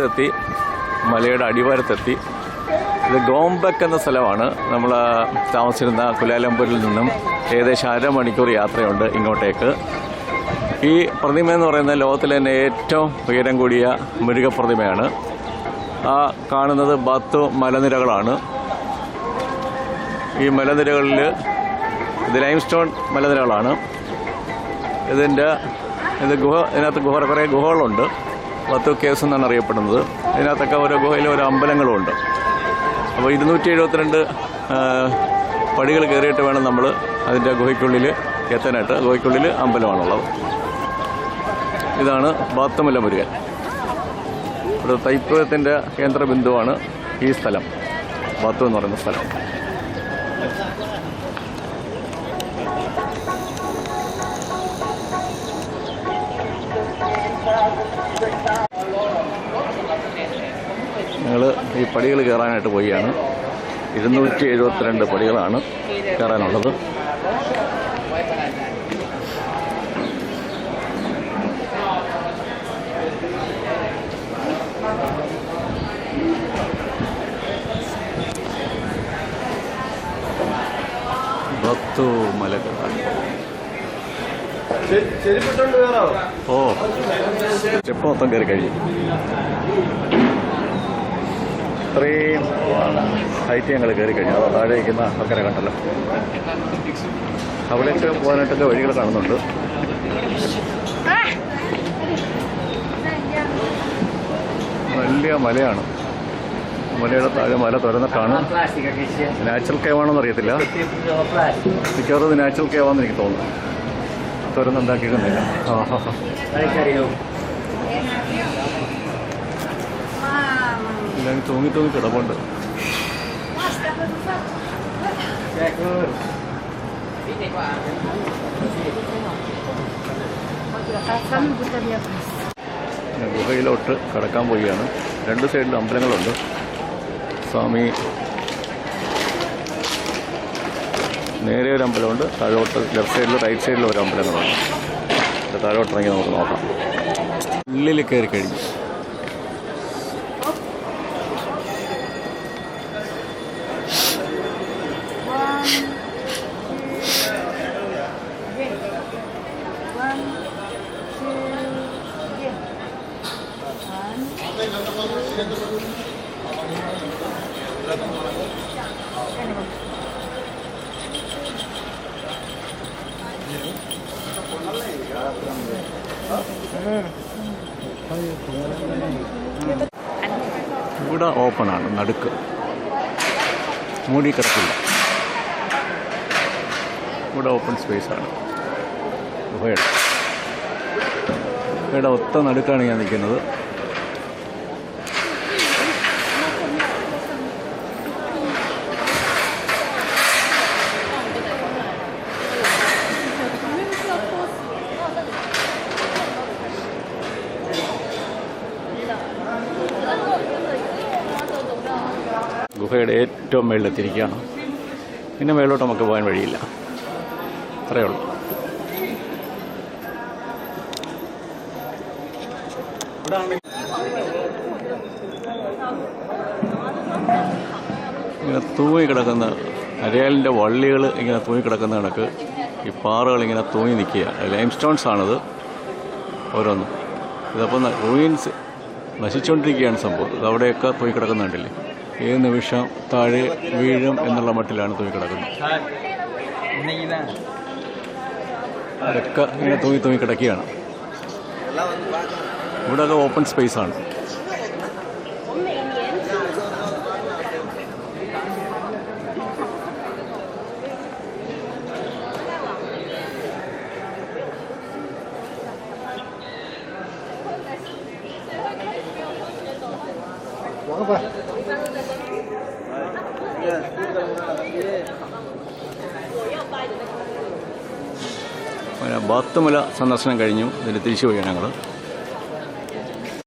എത്തി. മലയുടെ അടിവാരത്തെത്തി. ഇത് ഗോംബക്ക് എന്ന സ്ഥലമാണ്. നമ്മൾ താമസിച്ചിരുന്ന കുലാലംപൂരിൽ നിന്നും ഏകദേശം അരമണിക്കൂർ യാത്രയുണ്ട് ഇങ്ങോട്ടേക്ക്. ഈ പ്രതിമ എന്ന് പറയുന്നത് ലോകത്തിലെ തന്നെ ഏറ്റവും ഉയരം കൂടിയ മുരുകപ്രതിമയാണ് ആ കാണുന്നത് ബത്തു മലനിരകളാണ്. ഈ മലനിരകളിൽ ഇത് ലൈം സ്റ്റോൺ മലനിരകളാണ്. ഇതിന്റെ ഇത് ഗുഹ ഇതിനകത്ത് ഗുഹ കുറേ ഗുഹകളുണ്ട്. പത്ത് കേസ് എന്നാണ് അറിയപ്പെടുന്നത്. അതിനകത്തൊക്കെ ഓരോ ഗുഹയിലെ ഓരോ അമ്പലങ്ങളുമുണ്ട് അപ്പോൾ ഇരുന്നൂറ്റി എഴുപത്തിരണ്ട് പടികൾ കയറിയിട്ട് വേണം നമ്മൾ അതിന്റെ ഗുഹയ്ക്കുള്ളിൽ എത്താനായിട്ട്. ഗുഹയ്ക്കുള്ളിൽ അമ്പലമാണുള്ളത്. ഇതാണ് ബാത്തമല്ല മുരുകൻ ഒരു തൈപ്പത്തിന്റെ കേന്ദ്ര ബിന്ദുവാണ് ഈ സ്ഥലം. ബാത്തു എന്ന് പറയുന്ന സ്ഥലം. ഈ പടികൾ കയറാനായിട്ട് പോവുകയാണ്. ഇരുന്നൂറ്റി എഴുപത്തിരണ്ട് പടികളാണ് കയറാനുള്ളത്. ഓ. സ്റ്റെപ്പ് മൊത്തം കയറി കഴിയും ഇത്രയും ഹൈറ്റ് ഞങ്ങൾ കയറി കഴിഞ്ഞു. അപ്പോൾ താഴെ ഇരിക്കുന്ന ആൾക്കാരെ കണ്ടല്ലോ. അവിടേക്ക് പോകാനായിട്ടൊക്കെ വഴികൾ കാണുന്നുണ്ട്. വലിയ മലയാണ്. മലയുടെ താഴെ മല തുറന്നിട്ടാണ് നാച്ചുറൽ കേവ് കേവാണെന്ന് അറിയത്തില്ല. മിക്കവാറും നാച്ചുറൽ നാച്ചുറൽ കേവാന്ന് എനിക്ക് തോന്നുന്നു. തുറന്നുണ്ടാക്കിയിരുന്നില്ല ആ ഹാ ഹാ എല്ലാം തൂങ്ങി തൂങ്ങി കിടപ്പുണ്ട്. ഗുഹയിലോട്ട് കടക്കാൻ പോവുകയാണ്. രണ്ട് സൈഡിലും അമ്പലങ്ങളുണ്ട്. സ്വാമി നേരെ ഒരു അമ്പലമുണ്ട്. താഴോട്ട് ലെഫ്റ്റ് സൈഡിൽ റൈറ്റ് സൈഡിൽ ഒരു അമ്പലങ്ങളുണ്ട്. താഴോട്ട് ഇറങ്ങി നമുക്ക് നോക്കാം. ഉള്ളിൽ കയറി കഴിഞ്ഞു. ഇവിടെ ഓപ്പണാണ് നടുക്ക്. മൂടി കിടക്കില്ല. ഇവിടെ ഓപ്പൺ സ്പേസാണ് ഗുഹയുടെ ഗുഹയുടെ ഒത്ത നടുക്കാണ് ഞാൻ നിൽക്കുന്നത്. ഗുഹയുടെ ഏറ്റവും മേളിലെത്തിയിരിക്കുകയാണ് പിന്നെ മേളിലോട്ട് നമുക്ക് പോകാൻ വഴിയില്ല. അത്രയേ ഉള്ളൂ. ഇങ്ങനെ തൂങ്ങി കിടക്കുന്ന അരയാലിന്റെ വള്ളികൾ ഇങ്ങനെ തൂങ്ങി കിടക്കുന്ന കണക്ക് ഈ പാറകൾ ഇങ്ങനെ തൂങ്ങി നിൽക്കുക. ലൈം സ്റ്റോൺസ് ആണത്. ഓരോന്നും. ഇതപ്പം റൂയിൻസ് നശിച്ചുകൊണ്ടിരിക്കുകയാണ് സംഭവം. ഇത് അവിടെയൊക്കെ തൂങ്ങി കിടക്കുന്ന കണ്ടില്ലേ ഏത് നിമിഷം താഴെ വീഴും എന്നുള്ള മട്ടിലാണ് തൂങ്ങി കിടക്കുന്നത്. ഇങ്ങനെ തൂങ്ങി തൂങ്ങി കിടക്കുകയാണ്. ഇവിടെയൊക്കെ ഓപ്പൺ സ്പേസ് പിന്നെ ബാത്തുമല സന്ദർശനം കഴിഞ്ഞു. ഇതിന്റെ തിരിച്ചു പോയി ഞങ്ങൾ